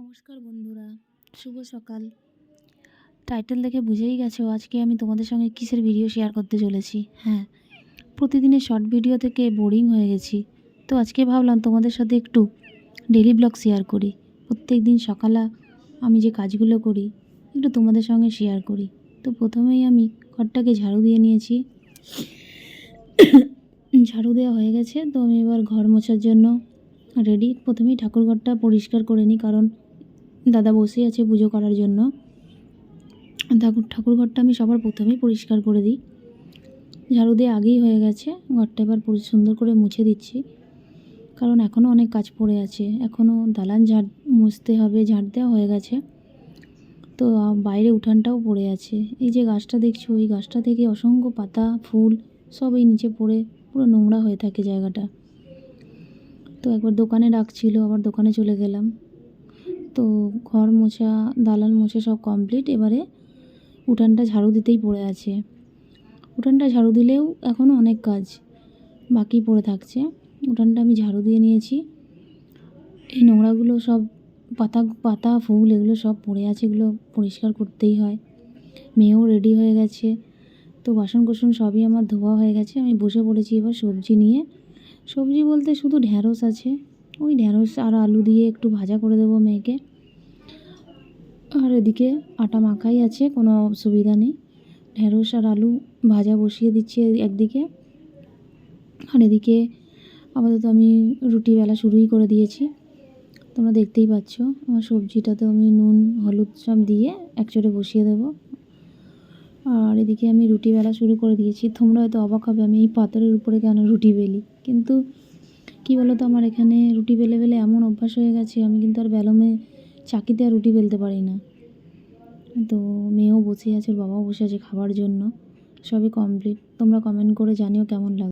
নমস্কার বন্ধুরা, শুভ সকাল। টাইটেল দেখে বুঝেই গেছো, আজকে আমি তোমাদের সঙ্গে কিসের ভিডিও শেয়ার করতে চলেছি? হ্যাঁ প্রতিদিনের শর্ট ভিডিও থেকে বোরিং হয়ে গেছি। তো আজকে ভাবলাম তোমাদের সাথে একটু ডেলি ব্লগ শেয়ার করি। প্রত্যেক দিন সকালে আমি যে কাজগুলো করি, একটু তোমাদের সঙ্গে শেয়ার করি। তো প্রথমেই আমি ঘরটাকে ঝাড়ু দিয়ে নিয়েছি। ঝাড়ু দেওয়া হয়ে গেছে, তো আমি এবার ঘর মোছার জন্য রেডি? প্রথমেই ঠাকুরঘরটা পরিষ্কার করে নিই, কারণ দাদা বসে আছে পুজো করার জন্য। ঠাকুর ঠাকুরঘরটা আমি সবার প্রথমেই পরিষ্কার করে দিই। ঝাড়ু দিয়ে আগেই হয়ে গেছে, ঘরটা এবার সুন্দর করে মুছে দিচ্ছি। কারণ এখনও অনেক কাজ পড়ে আছে। এখনও দালান ঝাড় মুছতে হবে, ঝাড় দেওয়া হয়ে গেছে। তো বাইরে উঠানটাও পড়ে আছে। এই যে গাছটা দেখছ, এই গাছটা থেকে অসংখ্য পাতা, ফুল সব এই নিচে পড়ে, পুরো নোংরা হয়ে থাকে জায়গাটা। তো একবার দোকানে ডাকছিল, আবার দোকানে চলে গেলাম। তো ঘর মোছা, দালান মোছা সব কমপ্লিট এবারে উঠানটা ঝাড়ু দিতেই পড়ে আছে। উঠানটা ঝাড়ু দিলেও এখনও অনেক কাজ বাকি পড়ে থাকছে। উঠানটা আমি ঝাড়ু দিয়ে নিয়েছি। এই নোংরাগুলো সব পাতা পাতা, ফুল এগুলো সব পড়ে আছে, এগুলো পরিষ্কার করতেই হয়। মেয়েও রেডি হয়ে গেছে। তো বাসন কোসন সবই আমার ধোয়া হয়ে গেছে। আমি বসে পড়েছি এবার সবজি নিয়ে। সবজি বলতে শুধু ঢ্যাঁড়স আছে। ওই ঢ্যাঁড়স আর আলু দিয়ে একটু ভাজা করে দেবো মেয়েকে। আর এদিকে আটা মাখাই আছে, কোনো অসুবিধা নেই। ঢ্যাঁড়স আর আলু ভাজা বসিয়ে দিচ্ছি একদিকে। আর এদিকে আপাতত আমি রুটি বেলা শুরুই করে দিয়েছি। তোমরা দেখতেই পাচ্ছ, আমার সবজিটাতে আমি নুন, হলুদ সব দিয়ে একচোটে বসিয়ে দেবো। এদিকে আমি রুটি বেলা শুরু করে দিয়েছি। তোমরা হয়তো অবাক হবে, আমি এই পাথরের উপরে কেন রুটি বেলি? কিন্তু কি বলো তো আমার এখানে রুটি বেলে বেলে এমন অভ্যাস হয়ে গেছে, আমি কিন্তু আর বেলমে চাকিতে আর রুটি বেলতে পারি না। তো মেয়েও বসে আছে, বাবাও বসে আছে খাবার জন্য। সবই কমপ্লিট তোমরা কমেন্ট করে জানিও কেমন লাগে